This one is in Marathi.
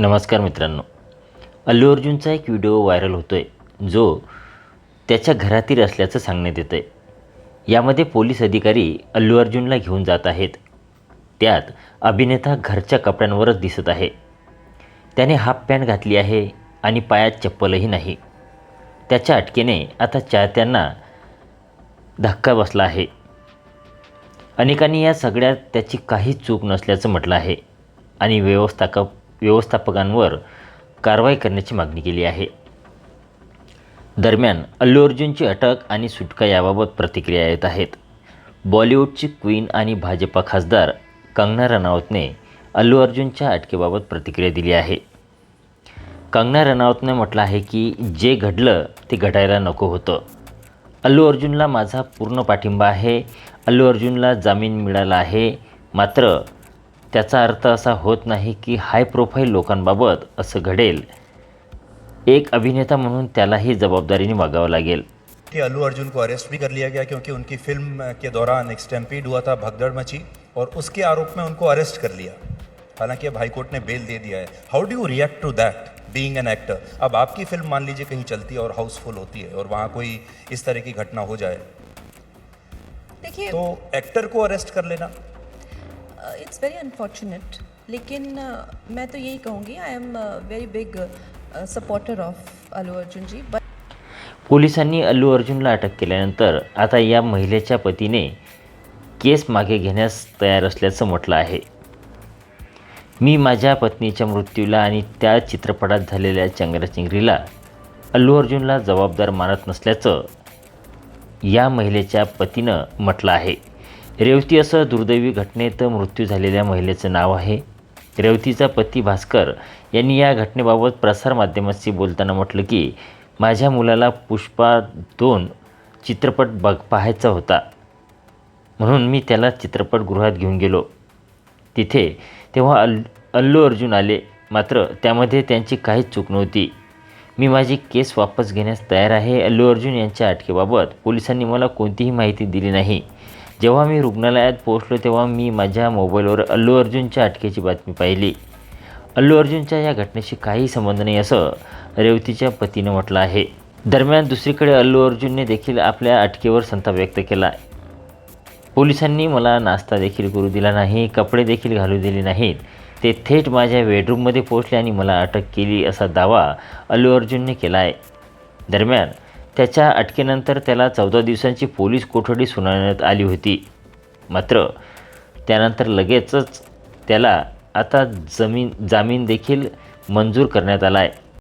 नमस्कार मित्रांनो. अल्लू अर्जुनचा एक व्हिडिओ व्हायरल होतो आहे जो त्याच्या घरातील असल्याचं सांगण्यात येतं आहे यामध्ये पोलीस अधिकारी अल्लू अर्जुनला घेऊन जात आहेत. त्यात अभिनेता घरच्या कपड्यांवरच दिसत आहे. त्याने हाफ पॅन्ट घातली आहे आणि पायात चप्पलही नाही. त्याच्या अटकेने आता चाहत्यांना धक्का बसला आहे. अनेकांनी या सगळ्यात त्याची काहीच चूक नसल्याचं म्हटलं आहे आणि व्यवस्थापक व्यवस्थापकांवर कारवाई करण्याची मागणी केली आहे. दरम्यान अल्लू अर्जुनची अटक आणि सुटका याबाबत प्रतिक्रिया येत आहेत. बॉलिवूडची क्वीन आणि भाजपा खासदार कंगना रनावतने अल्लू अर्जुनच्या अटकेबाबत प्रतिक्रिया दिली आहे. कंगना रनावतने म्हटलं आहे की जे घडलं ते घडायला नको होतं. अल्लू अर्जुनला माझा पूर्ण पाठिंबा आहे. अल्लू अर्जुनला जामीन मिळाला आहे. मात्र त्याचा अर्थ असा होत नाही की हाय प्रोफाईल लोकांबाबत असं घडेल. एक अभिनेता म्हणून त्यालाही जबाबदारीने वागावं लागेल. कि अल्लू अर्जुन को अरेस्ट भी कर लिया गया क्योंकि उनकी फिल्म के दौरान एक स्टैम्पीड हुआ था भगदड़ मची और उसके आरोप में उनको अरेस्ट कर लिया। हालांकि अब हाईकोर्ट ने बेल दे दिया है। How do you react to that being an actor अब आपकी फिल्म मान लीजिए कहीं चलती है और हाउसफुल होती है और वहाँ कोई इस तरह की घटना हो जाए। देखिए तो एक्टर को अरेस्ट कर लेना। इट्स वेरी अनफॉर्चुनेट लेकिन uh, मैं तो यही कहूँगी I am very big supporter of Allu Arjun ji but पोलिसांनी अल्लू अर्जुनला अटक केल्यानंतर आता या महिलेच्या पतीने केस मागे घेण्यास तयार असल्याचं म्हटलं आहे. मी माझ्या पत्नीच्या मृत्यूला आणि त्या चित्रपटात झालेल्या चंगराचिंगरीला अल्लू अर्जुनला जबाबदार मानत नसल्याचं या महिलेच्या पतीनं म्हटलं आहे. रेवती असं दुर्दैवी घटनेत मृत्यू झालेल्या महिलेचं नाव आहे. रेवतीचा पती भास्कर यांनी या घटनेबाबत प्रसारमाध्यमांशी बोलताना म्हटलं की माझ्या मुलाला पुष्पा दोन चित्रपट बघ पाहायचा होता. म्हणून मी त्याला चित्रपटगृहात घेऊन गेलो. तिथे तेव्हा अल अल्लू अर्जुन आले. मात्र त्यामध्ये त्यांची काहीच चूक नव्हती. मी माझी केस वापस घेण्यास तयार आहे. अल्लू अर्जुन यांच्या अटकेबाबत पोलिसांनी मला कोणतीही माहिती दिली नाही. जेव्हा मी रुग्णालयात पोहोचलो तेव्हा मी माझ्या मोबाईलवर अल्लू अर्जुनच्या अटकेची बातमी पाहिली. अल्लू अर्जुनच्या या घटनेशी काही संबंध नाही असं रेवतीच्या पतीनं म्हटलं आहे. दरम्यान दुसरीकडे अल्लू अर्जुनने देखील आपल्या अटकेवर संताप व्यक्त केला. पोलिसांनी मला नाश्ता देखील करू दिला नाही कपडे देखील घालू दिले नाहीत. ते थेट माझ्या बेडरूममध्ये पोहोचले आणि मला अटक केली असा दावा अल्लू अर्जुनने केला आहे दरम्यान त्याच्या अटकेनंतर त्याला चौदा दिवसांची पोलीस कोठडी सुनावण्यात आली होती. मात्र त्यानंतर लगेचच त्याला आता जमीन जामीन देखील मंजूर करण्यात आला आहे.